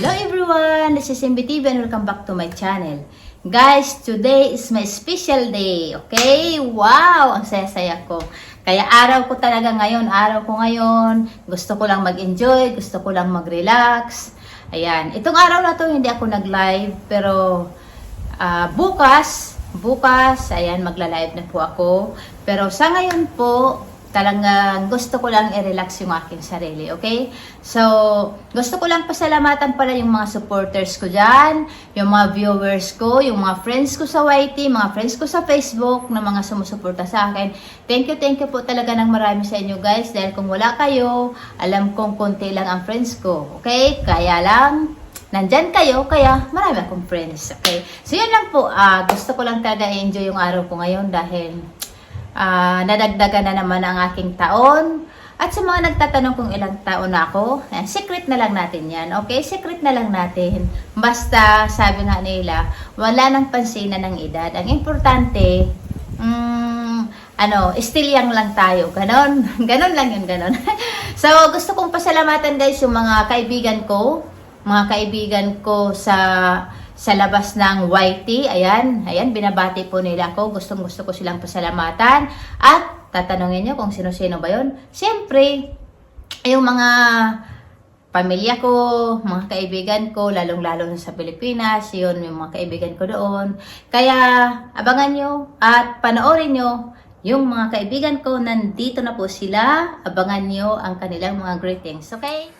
Hello everyone! This is MBTV and welcome back to my channel. Guys, today is my special day. Okay? Wow! Ang saya-saya ko. Kaya araw ko talaga ngayon, araw ko ngayon. Gusto ko lang mag-enjoy, gusto ko lang mag-relax. Ayan. Itong araw na to, hindi ako nag-live. Pero ah, bukas, bukas, ayan, magla-live na po ako. Pero sa ngayon po, talagang gusto ko lang i-relax yung aking sarili, okay? So, gusto ko lang pasalamatan pala yung mga supporters ko dyan, yung mga viewers ko, yung mga friends ko sa YT, mga friends ko sa Facebook, na mga sumusuporta sa akin. Thank you, thank you po talaga ng marami sa inyo guys, dahil kung wala kayo, alam kong konti lang ang friends ko, okay? Kaya lang, nandyan kayo, kaya marami akong friends, okay? So, yun lang po, ah, gusto ko lang talaga i-enjoy yung araw ko ngayon dahil Ah, nadagdagan na naman ang aking taon. At sa mga nagtatanong kung ilang taon na ako, eh, secret na lang natin yan. Okay? Secret na lang natin. Basta, sabi nga nila, wala nang pansinan ng edad. Ang importante, mm, ano, still young lang tayo. Ganon. Ganon lang yun, ganon. so, gusto kong pasalamatan guys yung mga kaibigan ko. Mga kaibigan ko sa sa labas ng YT. Ayan, ayan, binabati po nila ako. Gustong gusto ko silang pasalamatan. At tatanungin nyo kung sino-sino ba yon. Siyempre, yung mga pamilya ko, mga kaibigan ko, lalong-lalo sa Pilipinas, yun, yung mga kaibigan ko doon. Kaya, abangan nyo at panoorin nyo yung mga kaibigan ko, nandito na po sila. Abangan nyo ang kanilang mga greetings, okay?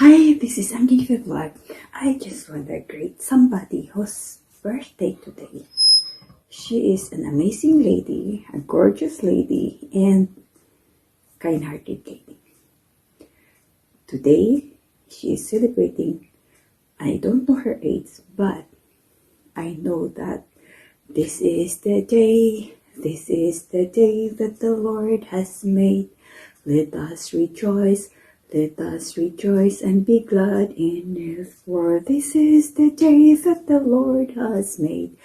Hi, this is Angelica Vlog. I just want to greet somebody whose birthday today. She is an amazing lady, a gorgeous lady, and kind-hearted lady. Today, she is celebrating, I don't know her age, but I know that this is the day, this is the day that the Lord has made. Let us rejoice, let us rejoice and be glad in it, for this is the day that the Lord has made.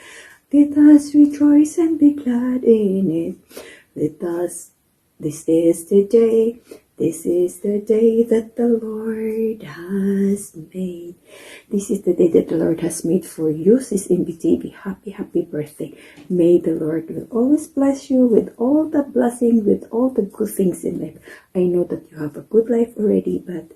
Let us rejoice and be glad in it. Let us, this is the day, this is the day that the Lord has made. This is the day that the Lord has made for you, sis MBTV. Happy, happy birthday. May the Lord will always bless you with all the blessing, with all the good things in life. I know that you have a good life already, but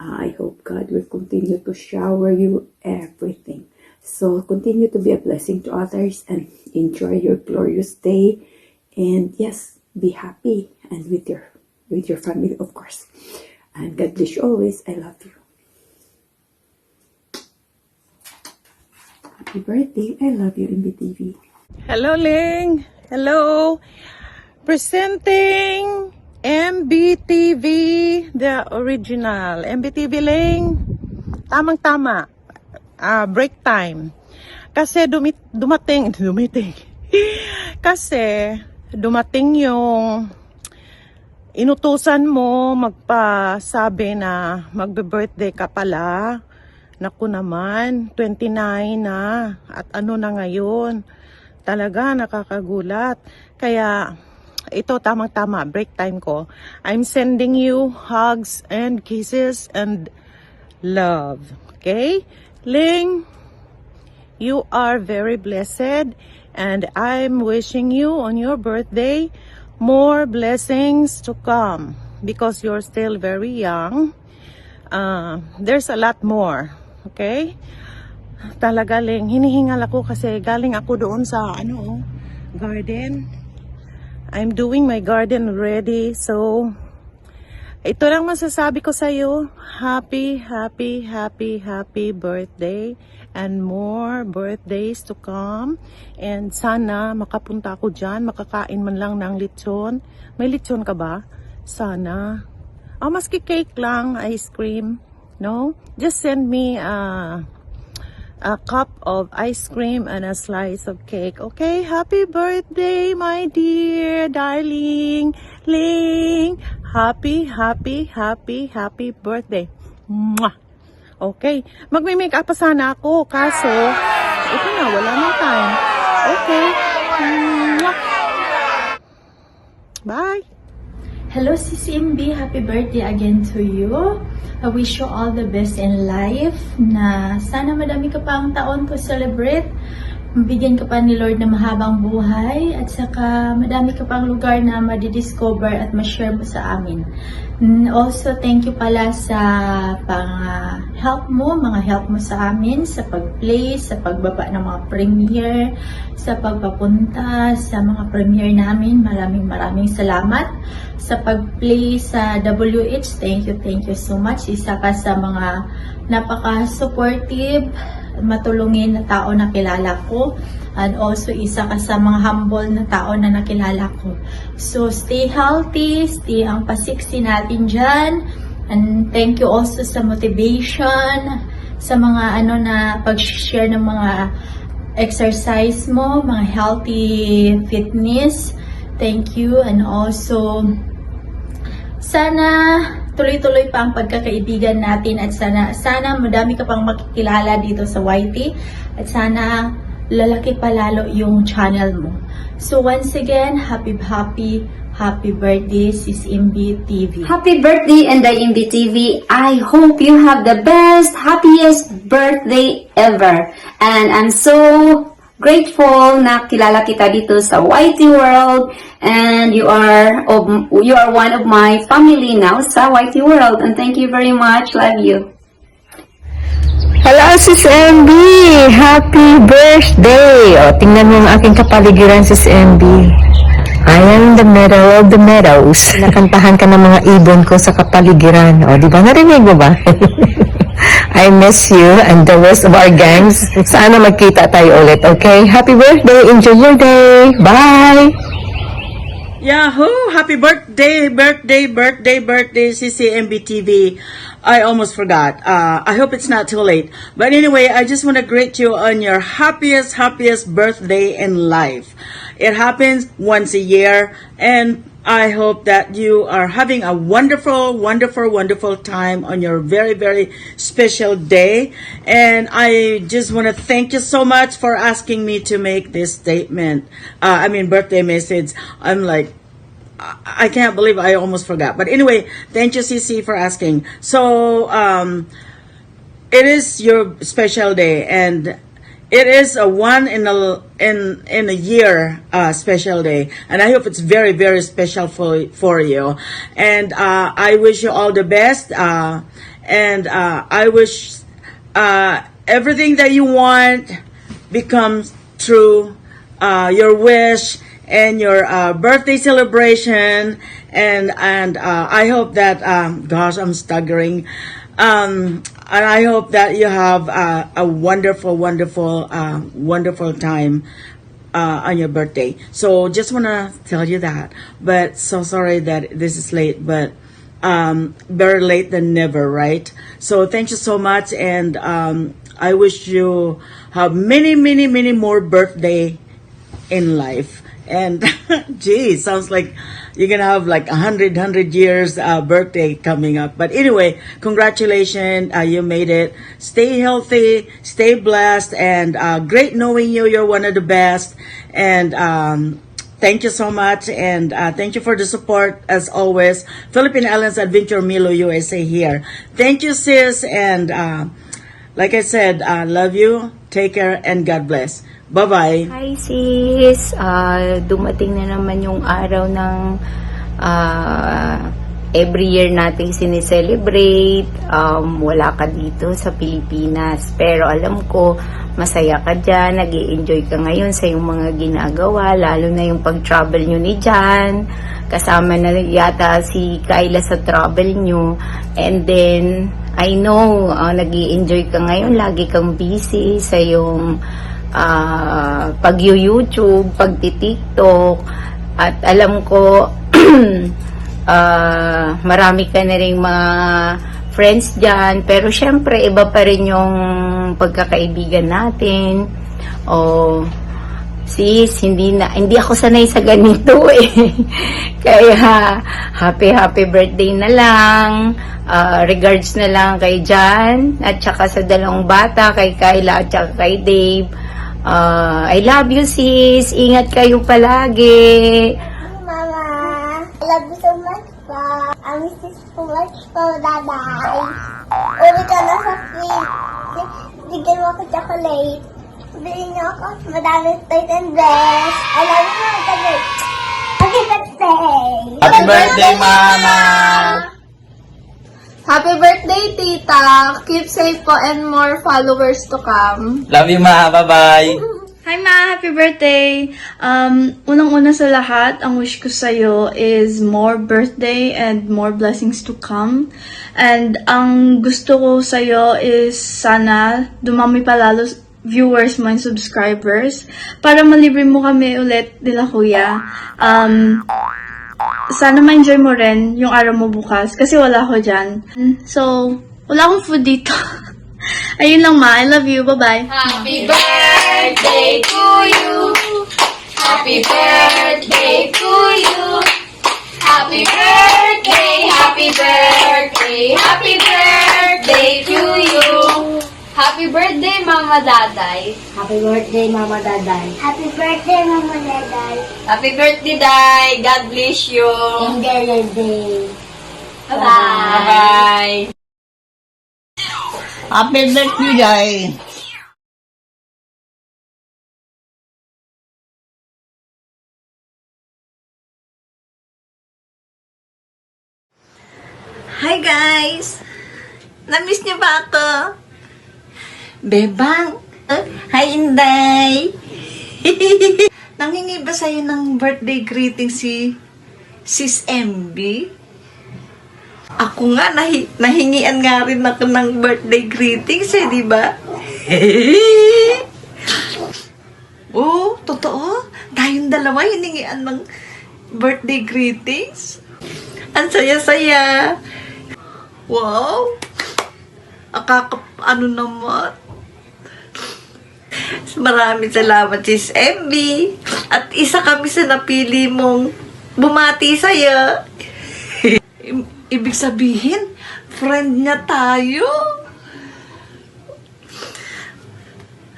I hope God will continue to shower you everything. So continue to be a blessing to others and enjoy your glorious day. And yes, be happy and with your with your family, of course. And God bless you always. I love you. Happy birthday. I love you, MBTV. Hello, Ling. Hello. Presenting MBTV, the original. MBTV, Ling. Tamang-tama. Ah, break time. Kasi dumit, dumating, dumiting. Kasi dumating yung inutusan mo magpasabi na magbe-birthday ka pala. Naku naman, 29 na. At ano na ngayon? Talaga nakakagulat. Kaya ito tamang-tama, break time ko. I'm sending you hugs and kisses and love. Okay? Ling, you are very blessed and I'm wishing you on your birthday more blessings to come because you're still very young. Uh, there's a lot more. Okay? Talaga ling, hinihingal ako kasi galing ako doon sa ano, garden. I'm doing my garden already. So, ito lang masasabi ko sa iyo. Happy, happy, happy, happy birthday and more birthdays to come. And sana makapunta ako dyan, makakain man lang ng lechon. May lechon ka ba? Sana. Oh, maski cake lang, ice cream. No? Just send me uh, a cup of ice cream and a slice of cake. Okay, happy birthday, my dear darling Ling. Happy, happy, happy, happy birthday. Mwah! Okay, magme-make up pa sana ako, kaso, ito na, wala nang time. Okay. Mwah! Bye! Hello, CCMB. Happy birthday again to you. I wish you all the best in life na sana madami ka pang taon to celebrate. Mabigyan ka pa ni Lord ng mahabang buhay at saka madami ka pang lugar na madidiscover at ma-share mo sa amin. Mm, Also, thank you pala sa pang ah, help mo, mga help mo sa amin sa pag-play, sa pagbaba ng mga premiere, sa pagpapunta sa mga premiere namin. Maraming maraming salamat sa pag-play sa WH. Thank you, thank you so much. Isa ka sa mga napaka-supportive, matulungin na tao na kilala ko. And also, isa ka sa mga humble na tao na nakilala ko. So, stay healthy, stay ang pasiksi natin dyan. And thank you also sa motivation, sa mga ano na pag-share ng mga exercise mo, mga healthy fitness. Thank you. And also, sana tuloy-tuloy pa ang pagkakaibigan natin at sana sana madami ka pang makikilala dito sa YT at sana lalaki pa lalo yung channel mo. So once again, happy happy happy birthday sis Imbi TV. Happy birthday and IMB TV. I hope you have the best, happiest birthday ever. And I'm so grateful na kilala kita dito sa YT World and you are of, you are one of my family now sa YT World and thank you very much. Love you. Hello, Sis MB! Happy birthday! O, tingnan mo ang aking kapaligiran, Sis MB. I am the meadow of the meadows. Nakantahan ka ng mga ibon ko sa kapaligiran. O, di ba? Narinig mo ba? I miss you and the rest of our gangs. Sana magkita tayo ulit, okay? Happy birthday! Enjoy your day! Bye! Yahoo! Happy birthday, birthday, birthday, birthday, CCMB TV. I almost forgot. Uh, I hope it's not too late. But anyway, I just want to greet you on your happiest, happiest birthday in life. It happens once a year, and I hope that you are having a wonderful, wonderful, wonderful time on your very, very special day. And I just want to thank you so much for asking me to make this statement. Uh, I mean, birthday message. I'm like, I can't believe I almost forgot. But anyway, thank you, CC, for asking. So, um, it is your special day, and it is a one in a in in a year uh, special day, and I hope it's very very special for for you. And uh, I wish you all the best. Uh, and uh, I wish uh, everything that you want becomes true. Uh, your wish and your birthday celebration, and and I hope that um, gosh, I'm staggering. Um, and I hope that you have uh, a wonderful, wonderful, uh, wonderful time uh, on your birthday. So just want to tell you that. But so sorry that this is late, but um, better late than never, right? So thank you so much, and um, I wish you have many, many, many more birthday in life. And gee, sounds like you're gonna have like a hundred, hundred years uh, birthday coming up. But anyway, congratulations, uh, you made it. Stay healthy, stay blessed, and uh, great knowing you. You're one of the best, and um, thank you so much, and uh, thank you for the support as always. Philippine Islands Adventure Milo USA here. Thank you, sis, and uh, like I said, uh, love you. Take care, and God bless. Bye bye. Hi sis! Ah, dumating na naman yung araw ng ah, every year nating sinicelebrate. Um, wala ka dito sa Pilipinas. Pero alam ko, masaya ka dyan, nag enjoy ka ngayon sa yung mga ginagawa, lalo na yung pag-travel nyo ni Jan. Kasama na yata si Kyla sa travel nyo. And then, I know, uh, nag enjoy ka ngayon, lagi kang busy sa yung ah pag-YouTube, pag-TikTok, at alam ko, ah marami ka na rin mga friends dyan, pero syempre, iba pa rin yung pagkakaibigan natin. O, sis, hindi na, hindi ako sanay sa ganito eh. Kaya, happy, happy birthday na lang. Ah, regards na lang kay Jan, at saka sa dalawang bata, kay Kyla, at saka kay Dave. Ah, I love you, sis. Ingat kayo palagi. Mama, I love you so much, pa. Mami, sis ko lang po, daday. Uwi ka na sa fridge. Bigyan mo ako chocolate. Bilhin niyo ako madaming toys and dress. I love you, Mama Tagay. Happy birthday! Happy birthday, Mama! Happy birthday, Tita! Keep safe po and more followers to come. Love you, Ma. Bye-bye. Hi Ma! Happy birthday! Um, unang-una sa lahat, ang wish ko sa'yo is more birthday and more blessings to come. And ang gusto ko sa'yo is sana dumami pa lalo viewers mo and subscribers para malibre mo kami ulit nila kuya. Um, sana ma-enjoy mo rin yung araw mo bukas kasi wala ako dyan. So, wala akong food dito. Ayun lang ma. I love you. Bye-bye. Happy birthday to you! Happy birthday to you! Happy birthday, happy birthday, happy birthday to you! Happy birthday, Mama Daday! Happy birthday, Mama Daday. Happy birthday, Mama Daday. Happy birthday, Day! God bless you! Enjoy your day. Bye-bye! Bye. Happy birthday, Jai! Hi guys! Namiss niyo ba ako? Bebang! Hi Inday! Nangingi ba sa'yo ng birthday greeting si Sis MB? Ako nga, nahi, nahingian nga rin ako ng birthday greetings eh, di ba? oh, totoo? Tayong dalawa hiningian ng birthday greetings? Ang saya-saya! Wow! Akaka, ano naman? Maraming salamat, Sis MB. At isa kami sa napili mong bumati sa'yo. I- Ibig sabihin, friend niya tayo.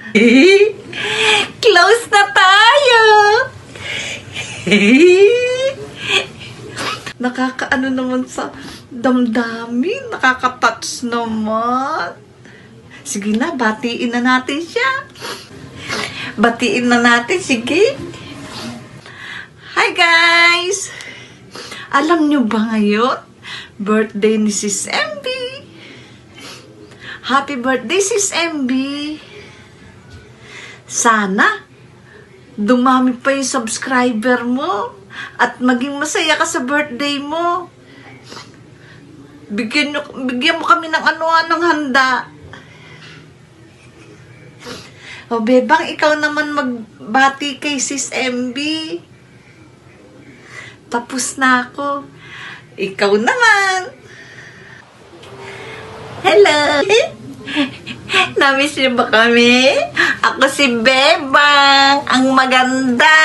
Close na tayo. Nakakaano naman sa damdamin. Nakaka-touch naman. Sige na, batiin na natin siya. Batiin na natin, sige. Hi guys! Alam nyo ba ngayon? Birthday ni Sis MB. Happy birthday, Sis MB. Sana, dumami pa yung subscriber mo at maging masaya ka sa birthday mo. Bigyan, nyo, bigyan mo kami ng ano-anong handa. O, Bebang, ikaw naman magbati kay Sis MB. Tapos na ako. Ikaw naman. Hello! Namiss niyo ba kami? Ako si Bebang, ang maganda.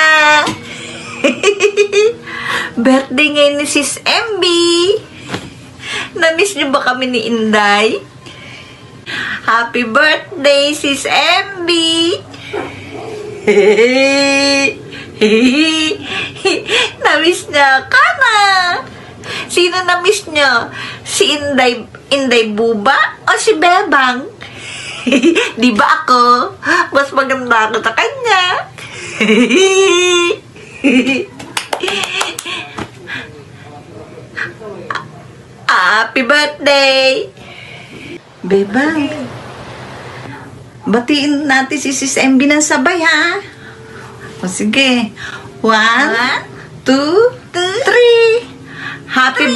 Birthday ngayon ni Sis MB. Namiss niyo ba kami ni Inday? Happy birthday, Sis MB! namiss niya ka na! Sino namiss niyo? Si Inday, Inday Buba o si Bebang? Di ba ako? Mas maganda ako sa kanya. Happy birthday! Bebang. Batiin natin si Sis MB ng sabay, ha? O sige. One, two, three. Happy birthday!